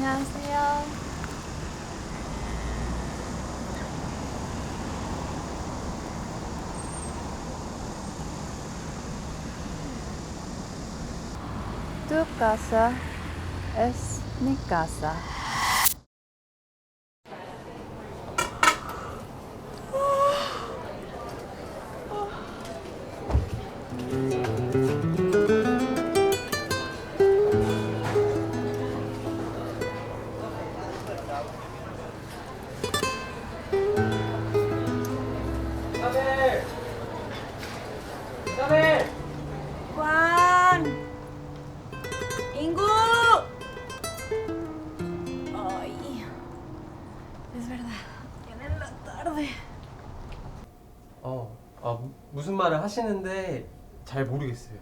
안녕하세요. Casa es mi casa. verdad. Viene la tarde. 어, 아, 무- 무슨 말을 하시는데 잘 모르겠어요.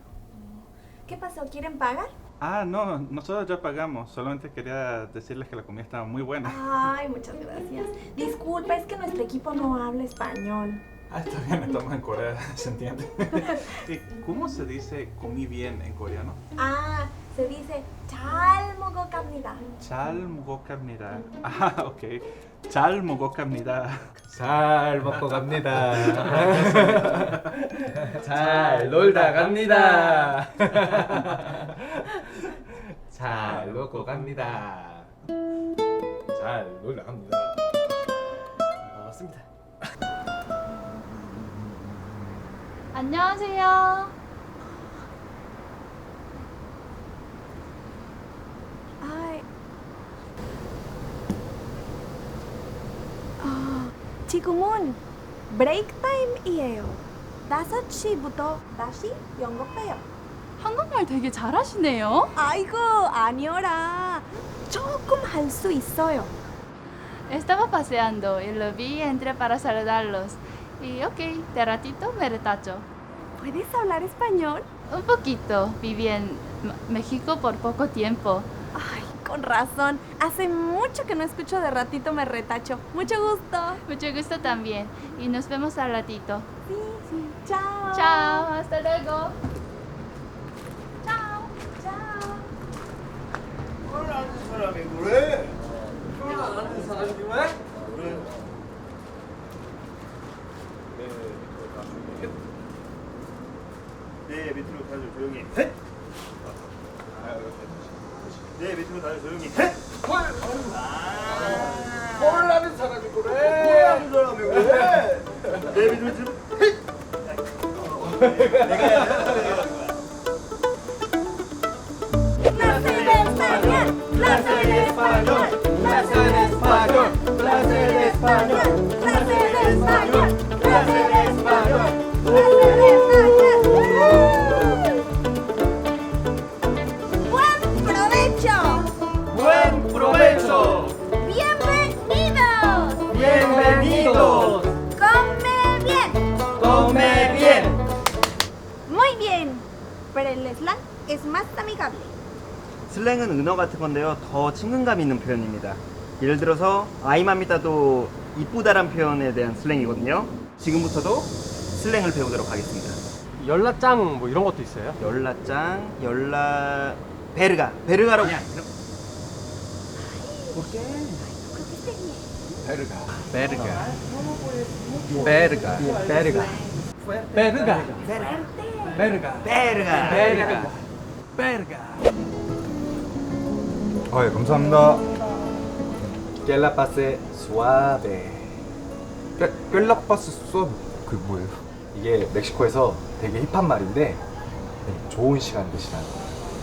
¿Qué pasó? ¿Quieren pagar? Ah, no, nosotros ya pagamos. Solamente quería decirles que la comida estaba muy buena. Ay, muchas gracias. Disculpa, es que nuestro equipo no habla español. Ah, está bien, estamos en Corea, se entiende. ¿Y ¿Cómo se dice comí bien en coreano? Ah, se dice 잘 먹어갑니다. 잘 먹어갑니다. Ah, ok. 잘 먹어갑니다. 잘 먹고 갑니다. 잘 놀다 갑니다. 잘 먹고 갑니다. 잘 놀다 갑니다. 반갑습니다. 안녕하세요. Ay. 아, 지금은 브레이크 타임이에요. 5시부터 다시 영업해요. 한국말 되게 잘하시네요. 아이고, 아니어라. 조금 할 수 있어요. Estaba paseando y lo vi entré para saludarlos. Y ok, de ratito me retacho. ¿Puedes hablar español? Un poquito. Viví en México por poco tiempo. Ay, con razón. Hace mucho que no escucho de ratito me retacho. Mucho gusto. Mucho gusto también. Y nos vemos al ratito. Sí, sí. Chao. Chao, hasta luego. 사람이 그래? 뭘 아는 사람이 그래? 네, 밑으로 좀. 셋. 내가 해야 돼. Clase de español. Clase de español. Clase de español. Clase de español. Clase de español. Clase de español. 슬랭은 은어 같은 건데요. 더 친근감 있는 표현입니다. 예를 들어서 아이맘이다도 이쁘다란 표현에 대한 슬랭이거든요. 지금부터도 슬랭을 배우도록 하겠습니다. 연락장 뭐 이런 것도 있어요? 열라짱, 열라 베르가, 베르가라고. 베르가. 베르가. 베르가. 베르가. 베르가. 베르가. 베르가. 베르가. 베르가. 아, 예, 감사합니다. 깰라파세 수아베 깰라파스 수업 그 뭐예요? 이게 멕시코에서 되게 힙한 말인데 좋은 시간 드시라는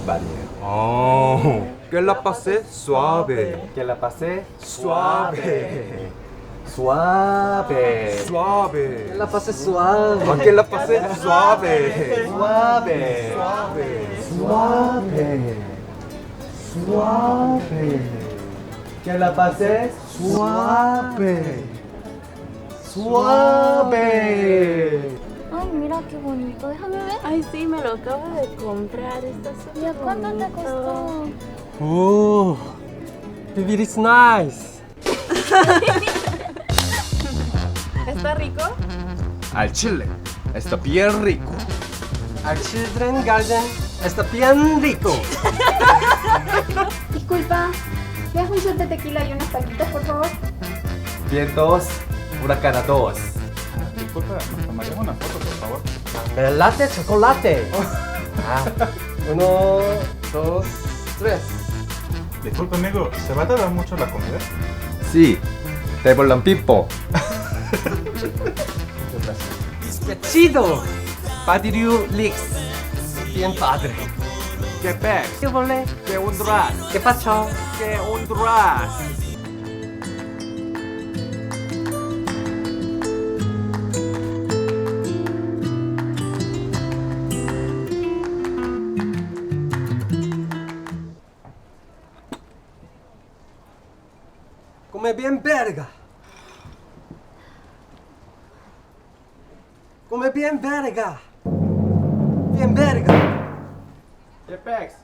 말이에요. 아, 깰라파세 수아베. 깰라파세 수아베. 수아베. 수아베. 깰라파세 수아베. 아, 깰라파세 수아베. 수아베. 수아베. 수아베. Suave. Que la pase suave. Suave. Ay, mira qué bonito. Déjame ver. Ay, sí, me lo acabo de comprar. Está súper ¿Y a cuánto te costó? 오. Baby, it's nice. ¿Está rico? Al chile. Está bien rico. Our children garden está bien rico. Disculpa, ¿Me das un shot de tequila y unas palmitas, por favor? Vientos, huracán a dos. Disculpa, ¿nos tomaríamos una foto, por favor? El latte chocolate. Ah, uno, dos, tres. Disculpa, amigo, ¿se va a tardar mucho la comida? Sí, te volan pipo. ¡Qué chido! Padiriu Lix. Bien padre. che Bex, che Volley, che Honduras, che Faccio, che un Honduras. Come ben verga. Come ben verga. Ben verga. Jepex,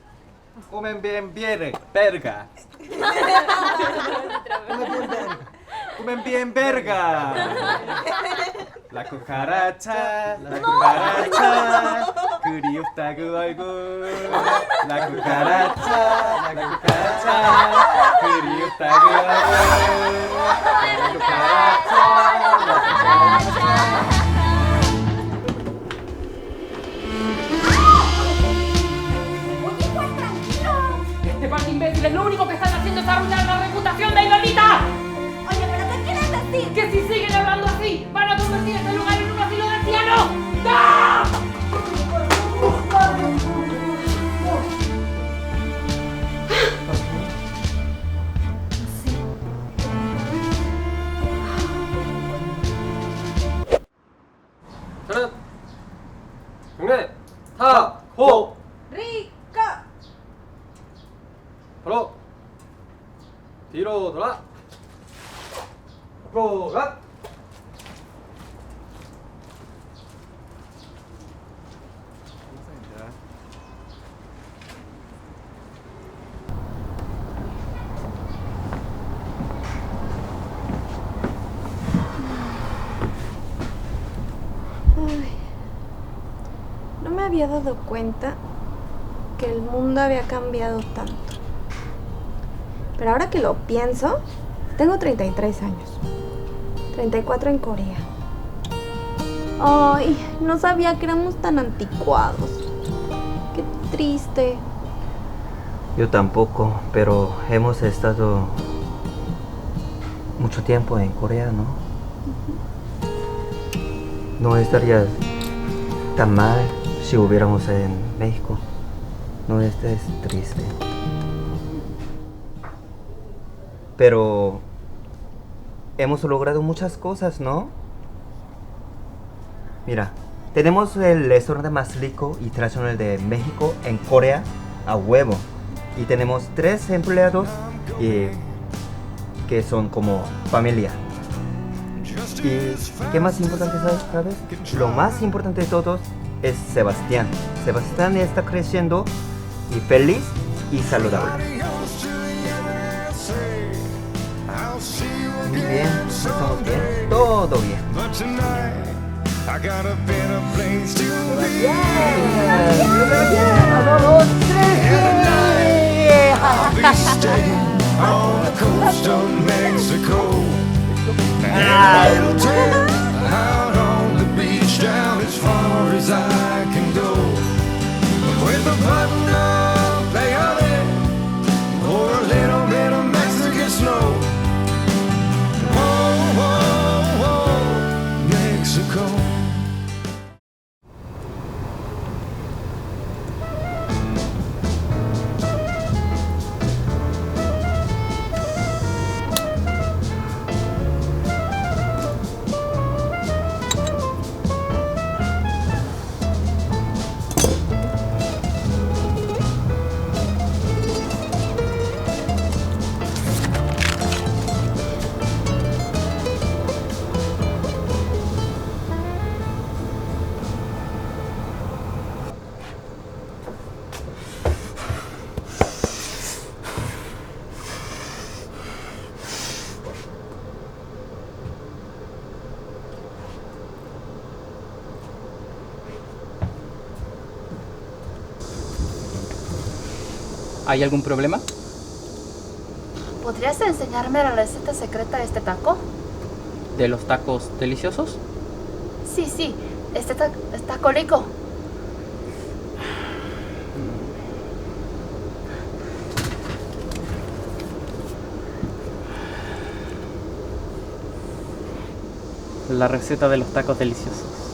comen bien bien, verga. Come bien verga. Comen bien verga. La cucaracha, la cucaracha, 그리웠다 그 얼굴. La cucaracha, la cucaracha, 그리웠다 그 얼굴. La cucaracha, la cucaracha. Par de imbéciles lo único que están haciendo es arruinar la reputación de Lolita. Oye, pero ¿qué quieres decir? Que si siguen hablando así, van a convertir este lugar había dado cuenta que el mundo había cambiado tanto. Pero ahora que lo pienso, tengo 33 años. 34 en Corea. Ay, no sabía que éramos tan anticuados. Qué triste. Yo tampoco, pero hemos estado mucho tiempo en Corea, ¿no? No estaría tan mal si hubiéramos en México. No estés triste. Pero hemos logrado muchas cosas, ¿no? Mira, tenemos el restaurante más rico y tradicional de México en Corea a huevo. Y tenemos tres empleados y que son como familia. ¿Y qué más importante sabes? Lo más importante de todos es Sebastián. Sebastián está creciendo y feliz y saludable. Muy bien, estamos bien, todo bien. ¿Hay algún problema? ¿Podrías enseñarme la receta secreta de este taco? ¿De los tacos deliciosos? Sí, sí, este ta- taco rico. La receta de los tacos deliciosos.